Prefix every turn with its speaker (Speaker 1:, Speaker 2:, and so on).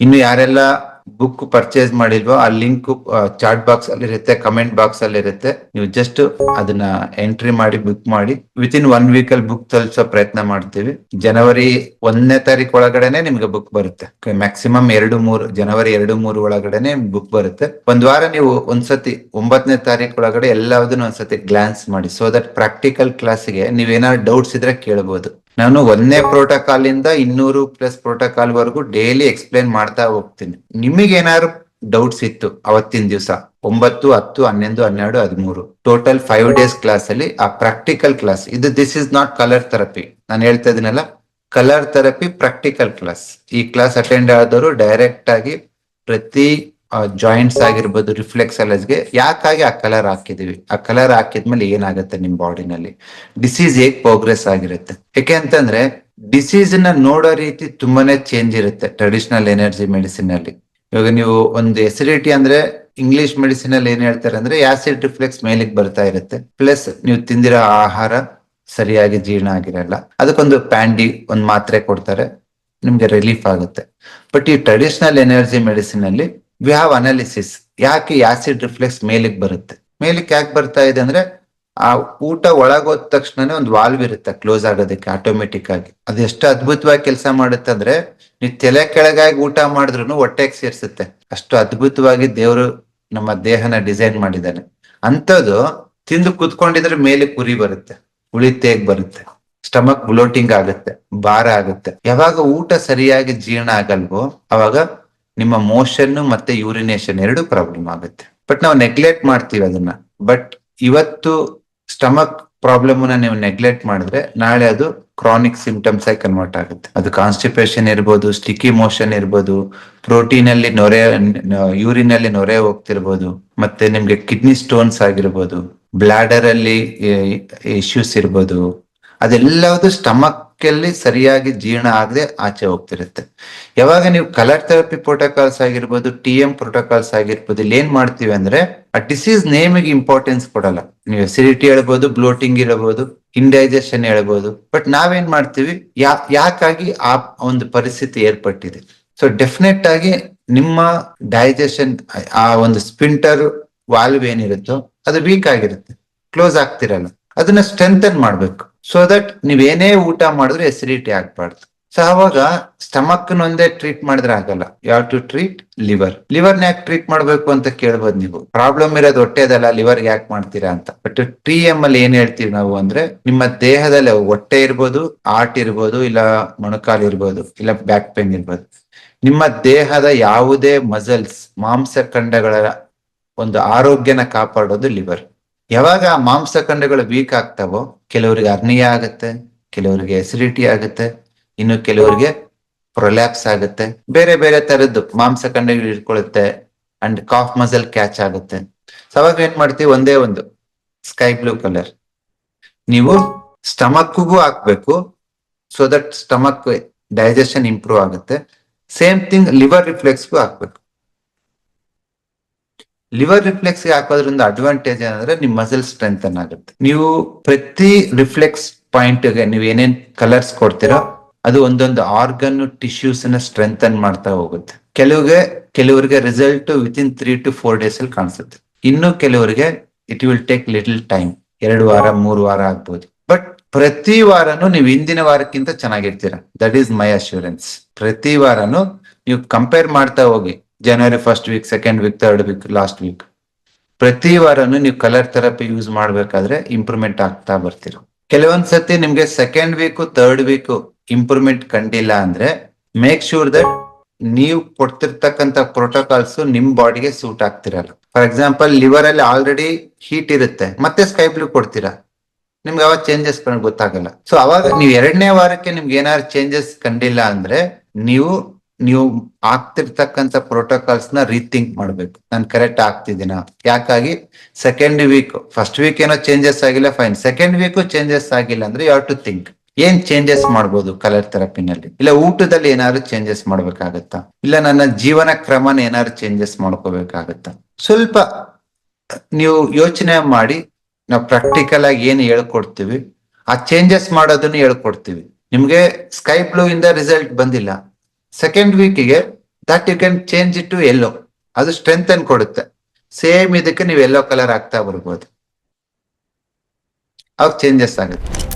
Speaker 1: ಇನ್ನು ಯಾರೆಲ್ಲ book purchase ಮಾಡಿಲ್ವೋ, ಆ ಲಿಂಕ್ ಚಾಟ್ ಬಾಕ್ಸ್ ಅಲ್ಲಿ ಇರುತ್ತೆ ಕಮೆಂಟ್ ಬಾಕ್ಸ್ ಅಲ್ಲಿ ಇರುತ್ತೆ ನೀವು ಜಸ್ಟ್ ಅದನ್ನ ಎಂಟ್ರಿ ಮಾಡಿ ಬುಕ್ ಮಾಡಿ ವಿತ್ ಇನ್ ಒನ್ ವೀಕ್ ಅಲ್ಲಿ ಬುಕ್ ತಲುಪಿಸೋ ಪ್ರಯತ್ನ ಮಾಡ್ತೀವಿ. ಜನವರಿ ಒಂದನೇ ತಾರೀಕು ಒಳಗಡೆನೆ ನಿಮ್ಗೆ ಬುಕ್ ಬರುತ್ತೆ. ಮ್ಯಾಕ್ಸಿಮಮ್ ಎರಡು ಮೂರು, ಜನವರಿ ಎರಡು ಮೂರು ಒಳಗಡೆನೆ ಬುಕ್ ಬರುತ್ತೆ. ಒಂದ್ ವಾರ ನೀವು ಒಂದ್ಸತಿ ಒಂಬತ್ತನೇ ತಾರೀಕು ಒಳಗಡೆ ಎಲ್ಲದನ್ನು ಒಂದ್ಸತಿ ಗ್ಲಾನ್ಸ್ ಮಾಡಿ ಸೊ ದಟ್ ಪ್ರಾಕ್ಟಿಕಲ್ ಕ್ಲಾಸ್ಗೆ ನೀವೇನಾದ್ರು ಡೌಟ್ಸ್ ಇದ್ರೆ ಕೇಳಬಹುದು ನಾನು ಒಂದನೇ ಪ್ರೋಟೋಕಾಲ್ ಇಂದ ಇನ್ನೂರು ಪ್ಲಸ್ ಪ್ರೋಟೋಕಾಲ್ ವರೆಗೂ ಡೈಲಿ ಎಕ್ಸ್ಪ್ಲೇನ್ ಮಾಡ್ತಾ ಹೋಗ್ತೀನಿ. ನಿಮಗೆ ಏನಾದ್ರು ಡೌಟ್ಸ್ ಇತ್ತು ಅವತ್ತಿನ ದಿವಸ, ಒಂಬತ್ತು, ಹತ್ತು, ಹನ್ನೊಂದು, ಹನ್ನೆರಡು, ಹದಿಮೂರು ಟೋಟಲ್ ಫೈವ್ ಡೇಸ್ ಕ್ಲಾಸ್ ಅಲ್ಲಿ ಆ ಪ್ರಾಕ್ಟಿಕಲ್ ಕ್ಲಾಸ್ ಇದು this is not colour therapy ನಾನು ಹೇಳ್ತಾ ಇದೀನಲ್ಲ ಕಲರ್ ಥೆರಪಿ ಪ್ರಾಕ್ಟಿಕಲ್ ಕ್ಲಾಸ್ ಈ ಕ್ಲಾಸ್ ಅಟೆಂಡ್ ಆದವರು ಡೈರೆಕ್ಟ್ ಆಗಿ ಪ್ರತಿ ಜಾಯಿಂಟ್ಸ್ ಆಗಿರ್ಬೋದು ರಿಫ್ಲೆಕ್ಸ್ಗೆ ಯಾಕಾಗಿ ಆ ಕಲರ್ ಹಾಕಿದೀವಿ ಆ ಕಲರ್ ಹಾಕಿದ್ಮೇಲೆ ಏನಾಗುತ್ತೆ ನಿಮ್ ಬಾಡಿನಲ್ಲಿ ಡಿಸೀಸ್ ಹೇಗ್ ಪ್ರೋಗ್ರೆಸ್ ಆಗಿರುತ್ತೆ? ಯಾಕೆ ಅಂತಂದ್ರೆ ಡಿಸೀಸ್ನ ನೋಡೋ ರೀತಿ ತುಂಬಾನೇ ಚೇಂಜ್ ಇರುತ್ತೆ ಟ್ರೆಡಿಷನಲ್ ಎನರ್ಜಿ ಮೆಡಿಸಿನ್ ಅಲ್ಲಿ. ಇವಾಗ ನೀವು ಒಂದು ಎಸಿಡಿಟಿ ಅಂದ್ರೆ ಇಂಗ್ಲಿಷ್ ಮೆಡಿಸಿನ್ ಅಲ್ಲಿ ಏನ್ ಹೇಳ್ತಾರೆ ಅಂದ್ರೆ ಆಸಿಡ್ ರಿಫ್ಲೆಕ್ಸ್ ಮೇಲಿಗೆ ಬರ್ತಾ ಇರುತ್ತೆ. ಪ್ಲಸ್ ನೀವು ತಿಂದಿರೋ ಆಹಾರ ಸರಿಯಾಗಿ ಜೀರ್ಣ ಆಗಿರಲ್ಲ. ಅದಕ್ಕೊಂದು ಪ್ಯಾಂಡಿ ಒಂದ್ ಮಾತ್ರೆ ಕೊಡ್ತಾರೆ. ನಿಮ್ಗೆ ರಿಲೀಫ್ ಆಗುತ್ತೆ. ಬಟ್ ಈ ಟ್ರೆಡಿಷನಲ್ ಎನರ್ಜಿ ಮೆಡಿಸಿನ್ ಅಲ್ಲಿ ವಿ ಹ್ಯಾವ್ ಅನಾಲಿಸಿಸ್ ಯಾಕೆ ಆಸಿಡ್ ರಿಫ್ಲೆಕ್ಸ್ ಮೇಲಕ್ಕೆ ಬರುತ್ತೆ? ಮೇಲಕ್ಕೆ ಯಾಕೆ ಬರ್ತಾ ಇದೆ ಅಂದ್ರೆ, ಆ ಊಟ ಒಳಗೋದ ತಕ್ಷಣನೇ ಒಂದು ವಾಲ್ವ್ ಇರುತ್ತೆ ಕ್ಲೋಸ್ ಆಗೋದಕ್ಕೆ ಆಟೋಮೆಟಿಕ್ ಆಗಿ. ಅದು ಎಷ್ಟು ಅದ್ಭುತವಾಗಿ ಕೆಲಸ ಮಾಡುತ್ತೆ ಅಂದ್ರೆ, ನೀವು ತಲೆ ಕೆಳಗಾಗಿ ಊಟ ಮಾಡಿದ್ರು ಹೊಟ್ಟೆಗೆ ಸೇರ್ಸುತ್ತೆ. ಅಷ್ಟು ಅದ್ಭುತವಾಗಿ ದೇವರು ನಮ್ಮ ದೇಹನ ಡಿಸೈನ್ ಮಾಡಿದ್ದಾನೆ. ಅಂಥದ್ದು ತಿಂದು ಕುತ್ಕೊಂಡಿದ್ರೆ ಮೇಲೆ ಕುರಿ ಬರುತ್ತೆ ಉಳಿತೇಗ್ ಬರುತ್ತೆ ಸ್ಟಮಕ್ ಬ್ಲೋಟಿಂಗ್ ಆಗುತ್ತೆ, ಭಾರ ಆಗುತ್ತೆ. ಯಾವಾಗ ಊಟ ಸರಿಯಾಗಿ ಜೀರ್ಣ ಆಗಲ್ವೋ, ಅವಾಗ ನಿಮ್ಮ ಮೋಷನ್ ಮತ್ತೆ ಯೂರಿನೇಷನ್ ಎರಡು ಪ್ರಾಬ್ಲಮ್ ಆಗುತ್ತೆ. ಬಟ್ ನಾವು ನೆಗ್ಲೆಕ್ಟ್ ಮಾಡ್ತೀವಿ ಅದನ್ನ. ಬಟ್ ಇವತ್ತು ಸ್ಟಮಕ್ ಪ್ರಾಬ್ಲಮ್ ನೀವು ನೆಗ್ಲೆಕ್ಟ್ ಮಾಡಿದ್ರೆ ನಾಳೆ ಅದು ಕ್ರಾನಿಕ್ ಸಿಂಪ್ಟಮ್ಸ್ ಆಗಿ ಕನ್ವರ್ಟ್ ಆಗುತ್ತೆ. ಅದು ಕಾನ್ಸ್ಟಿಪೇಷನ್ ಇರ್ಬೋದು ಸ್ಟಿಕ್ಕಿ ಮೋಷನ್ ಇರ್ಬೋದು ಪ್ರೋಟೀನ್ ಅಲ್ಲಿ ನೊರೆ ಯೂರಿನ್ ಅಲ್ಲಿ ನೊರೆ ಹೋಗ್ತಿರ್ಬೋದು, ಮತ್ತೆ ನಿಮ್ಗೆ ಕಿಡ್ನಿ ಸ್ಟೋನ್ಸ್ ಆಗಿರ್ಬೋದು ಬ್ಲಾಡರ್ ಅಲ್ಲಿ ಇಶ್ಯೂಸ್ ಇರ್ಬೋದು ಅದೆಲ್ಲವುದು ಸ್ಟಮಕ್ ಅಲ್ಲಿ ಸರಿಯಾಗಿ ಜೀರ್ಣ ಆಗದೆ ಆಚೆ ಹೋಗ್ತಿರುತ್ತೆ. ಯಾವಾಗ ನೀವು ಕಲರ್ ಥೆರಪಿ ಪ್ರೋಟೋಕಾಲ್ಸ್ ಆಗಿರ್ಬೋದು ಟಿ ಎಂ ಪ್ರೋಟೋಕಾಲ್ಸ್ ಆಗಿರ್ಬೋದು, ಇಲ್ಲಿ ಏನ್ ಮಾಡ್ತೀವಿ ಅಂದ್ರೆ, ಆ ಡಿಸೀಸ್ ನೇಮಿಗೆ ಇಂಪಾರ್ಟೆನ್ಸ್ ಕೊಡಲ್ಲ. ನೀವು ಎಸಿಡಿಟಿ ಹೇಳ್ಬೋದು ಬ್ಲೋಟಿಂಗ್ ಇರಬಹುದು ಇಂಡೈಜೆಷನ್ ಹೇಳ್ಬೋದು. ಬಟ್ ನಾವೇನ್ ಮಾಡ್ತೀವಿ, ಯಾ, ಯಾಕಾಗಿ ಆ ಒಂದು ಪರಿಸ್ಥಿತಿ ಏರ್ಪಟ್ಟಿದೆ. ಸೊ ಡೆಫಿನೆಟ್ ಆಗಿ ನಿಮ್ಮ ಡೈಜೆಷನ್ ಆ ಒಂದು ಸ್ಪಿಂಟರ್ ವಾಲ್ವ್ ಏನಿರುತ್ತೋ, ಅದು ವೀಕ್ ಆಗಿರುತ್ತೆ. ಕ್ಲೋಸ್ ಆಗ್ತಿರಲ್ಲ. ಅದನ್ನ ಸ್ಟ್ರೆಂಥನ್ ಮಾಡ್ಬೇಕು. ಸೊ ದಟ್ ನೀವೇನೇ ಊಟ ಮಾಡಿದ್ರು ಎಸಿಡಿಟಿ ಆಗ್ಬಾರ್ದು. ಸೊ ಅವಾಗ ಸ್ಟಮಕ್ ನೊಂದೇ ಟ್ರೀಟ್ ಮಾಡಿದ್ರೆ ಆಗಲ್ಲ. ಯಾವ ಟು ಟ್ರೀಟ್ ಲಿವರ್ ಲಿವರ್ ಯಾಕೆ ಟ್ರೀಟ್ ಮಾಡ್ಬೇಕು ಅಂತ ಕೇಳ್ಬೋದು ನೀವು. ಪ್ರಾಬ್ಲಮ್ ಇರೋದು ಹೊಟ್ಟೆದಲ್ಲ ಲಿವರ್ ಯಾಕೆ ಮಾಡ್ತೀರಾ ಅಂತ. ಬಟ್ ಟಿ ಎಂ ಅಲ್ಲಿ ಏನ್ ಹೇಳ್ತೀವಿ ನಾವು ಅಂದ್ರೆ, ನಿಮ್ಮ ದೇಹದಲ್ಲಿ ಹೊಟ್ಟೆ ಇರ್ಬೋದು ಆರ್ಟ್ ಇರ್ಬೋದು, ಇಲ್ಲ ಮೊಣಕಾಲು ಇರ್ಬೋದು, ಇಲ್ಲ ಬ್ಯಾಕ್ ಪೇನ್ ಇರ್ಬೋದು. ನಿಮ್ಮ ದೇಹದ ಯಾವುದೇ ಮಸಲ್ಸ್ ಮಾಂಸಖಂಡಗಳ ಒಂದು ಆರೋಗ್ಯನ ಕಾಪಾಡೋದು ಲಿವರ್ ಯಾವಾಗ ಮಾಂಸಖಂಡಗಳು ವೀಕ್ ಆಗ್ತಾವೋ, ಕೆಲವರಿಗೆ ಅರ್ನಿಯ ಆಗುತ್ತೆ, ಕೆಲವರಿಗೆ ಎಸಿಡಿಟಿ ಆಗುತ್ತೆ, ಇನ್ನು ಕೆಲವರಿಗೆ ಪ್ರೊಲ್ಯಾಪ್ಸ್ ಆಗುತ್ತೆ, ಬೇರೆ ಬೇರೆ ತರದ್ದು ಮಾಂಸಖಂಡಗಳು ಇಟ್ಕೊಳ್ಳುತ್ತೆ ಅಂಡ್ ಕಾಫ್ ಮಸಲ್ ಕ್ಯಾಚ್ ಆಗುತ್ತೆ. ಸೊ ಅವಾಗ ಏನ್ ಮಾಡ್ತೀವಿ? ಒಂದೇ ಒಂದು ಸ್ಕೈ ಬ್ಲೂ ಕಲರ್ ನೀವು ಸ್ಟಮಕ್ಗೂ ಹಾಕ್ಬೇಕು so that stomach digestion improve ಆಗುತ್ತೆ. ಸೇಮ್ ಥಿಂಗ್ ಲಿವರ್ ರಿಫ್ಲೆಕ್ಸ್ಗೂ ಹಾಕ್ಬೇಕು. ಲಿವರ್ ರಿಫ್ಲೆಕ್ಸ್ ಹಾಕೋದ್ರಿಂದ ಅಡ್ವಾಂಟೇಜ್ ಏನಂದ್ರೆ ನಿಮ್ ಮಸಲ್ ಸ್ಟ್ರೆಂತ್ ಆಗುತ್ತೆ ನೀವು ಪ್ರತಿ ರಿಫ್ಲೆಕ್ಸ್ ಪಾಯಿಂಟ್ಗೆ ನೀವು ಏನೇನ್ ಕಲರ್ಸ್ ಕೊಡ್ತೀರೋ ಅದು ಒಂದೊಂದು ಆರ್ಗನ್ ಟಿಶ್ಯೂಸ್ನ ಸ್ಟ್ರೆಂಥನ್ ಮಾಡ್ತಾ ಹೋಗುತ್ತೆ. ಕೆಲವ್ರಿಗೆ, ಕೆಲವರಿಗೆ result within three to four days ಅಲ್ಲಿ ಕಾಣಿಸುತ್ತೆ. ಇನ್ನು ಕೆಲವರಿಗೆ it will take little time ಎರಡು ವಾರ, ಮೂರು ವಾರ ಆಗ್ಬಹುದು ಬಟ್ ಪ್ರತಿ ವಾರನು ನೀವು ಹಿಂದಿನ ವಾರಕ್ಕಿಂತ ಚೆನ್ನಾಗಿರ್ತೀರ. ದಟ್ ಈಸ್ ಮೈ ಅಶ್ಯೂರೆನ್ಸ್ ಪ್ರತಿ ವಾರನು ನೀವು ಕಂಪೇರ್ ಮಾಡ್ತಾ ಹೋಗಿ January first week second week third week last week ಪ್ರತಿ ವಾರನು ನೀವು ಕಲರ್ ಥೆರಪಿ ಯೂಸ್ ಮಾಡ್ಬೇಕಾದ್ರೆ ಇಂಪ್ರೂವ್ಮೆಂಟ್ ಆಗ್ತಾ ಬರ್ತೀರ. ಕೆಲವೊಂದ್ ಸತಿ ನಿಮ್ಗೆ second week third week improvement ಕಂಡಿಲ್ಲ ಅಂದ್ರೆ ಮೇಕ್ ಶೂರ್ ದಟ್ ನೀವು ಕೊಡ್ತಿರ್ತಕ್ಕಂತ ಪ್ರೋಟೋಕಾಲ್ಸ್ ನಿಮ್ ಬಾಡಿಗೆ ಸೂಟ್ ಆಗ್ತಿರಲ್ಲ. ಫಾರ್ ಎಕ್ಸಾಂಪಲ್ ಲಿವರ್ ಅಲ್ಲಿ ಆಲ್ರೆಡಿ ಹೀಟ್ ಇರುತ್ತೆ, ಮತ್ತೆ ಸ್ಕೈ ಬ್ಲೂ ಕೊಡ್ತೀರಾ? ನಿಮ್ಗೆ ಅವಾಗ ಚೇಂಜಸ್ ಗೊತ್ತಾಗಲ್ಲ. ಸೊ ಅವಾಗ ನೀವು ಎರಡನೇ ವಾರಕ್ಕೆ ನಿಮ್ಗೆ ಏನಾದ್ರು ಚೇಂಜಸ್ ಕಂಡಿಲ್ಲ ಅಂದ್ರೆ ನೀವು ನೀವು ಆಗ್ತಿರ್ತಕ್ಕಂಥ ಪ್ರೋಟೋಕಾಲ್ಸ್ನ ರೀಥಿಂಕ್ ಮಾಡ್ಬೇಕು. ನಾನು ಕರೆಕ್ಟ್ ಆಗ್ತಿದ್ದೀನ? ಯಾಕಾಗಿ? ಸೆಕೆಂಡ್ ವೀಕ್ ಫಸ್ಟ್ ವೀಕ್ ಏನೋ ಚೇಂಜಸ್ ಆಗಿಲ್ಲ ಫೈನ್ ಸೆಕೆಂಡ್ ವೀಕ್ ಚೇಂಜಸ್ ಆಗಿಲ್ಲ ಅಂದ್ರೆ ಯು ಟು ಥಿಂಕ್ ಏನ್ ಚೇಂಜಸ್ ಮಾಡ್ಬೋದು ಕಲರ್ ಥೆರಪಿನಲ್ಲಿ ಇಲ್ಲ ಊಟದಲ್ಲಿ ಏನಾದ್ರು ಚೇಂಜಸ್ ಮಾಡ್ಬೇಕಾಗತ್ತಾ? ಇಲ್ಲ ನನ್ನ ಜೀವನ ಕ್ರಮನ ಏನಾದ್ರು ಚೇಂಜಸ್ ಮಾಡ್ಕೋಬೇಕಾಗತ್ತಾ? ಸ್ವಲ್ಪ ನೀವು ಯೋಚನೆ ಮಾಡಿ, ನಾವು ಪ್ರಾಕ್ಟಿಕಲ್ ಆಗಿ ಏನ್ ಹೇಳ್ಕೊಡ್ತೀವಿ, ಆ ಚೇಂಜಸ್ ಮಾಡೋದನ್ನು ಹೇಳ್ಕೊಡ್ತೀವಿ. ನಿಮ್ಗೆ ಸ್ಕೈ ಬ್ಲೂ ಇಂದ ರಿಸಲ್ಟ್ ಬಂದಿಲ್ಲ. Second ವೀಕಿಗೆ that you can change it to ಎಲ್ಲೋ ಅದು ಸ್ಟ್ರೆಂತ್ ಅನ್ ಕೊಡುತ್ತೆ. ಸೇಮ್ ಇದಕ್ಕೆ ನೀವು ಎಲ್ಲೋ ಕಲರ್ ಆಗ್ತಾ ಬರ್ಬೋದು. ಅವಾಗ ಚೇಂಜಸ್ ಆಗುತ್ತೆ.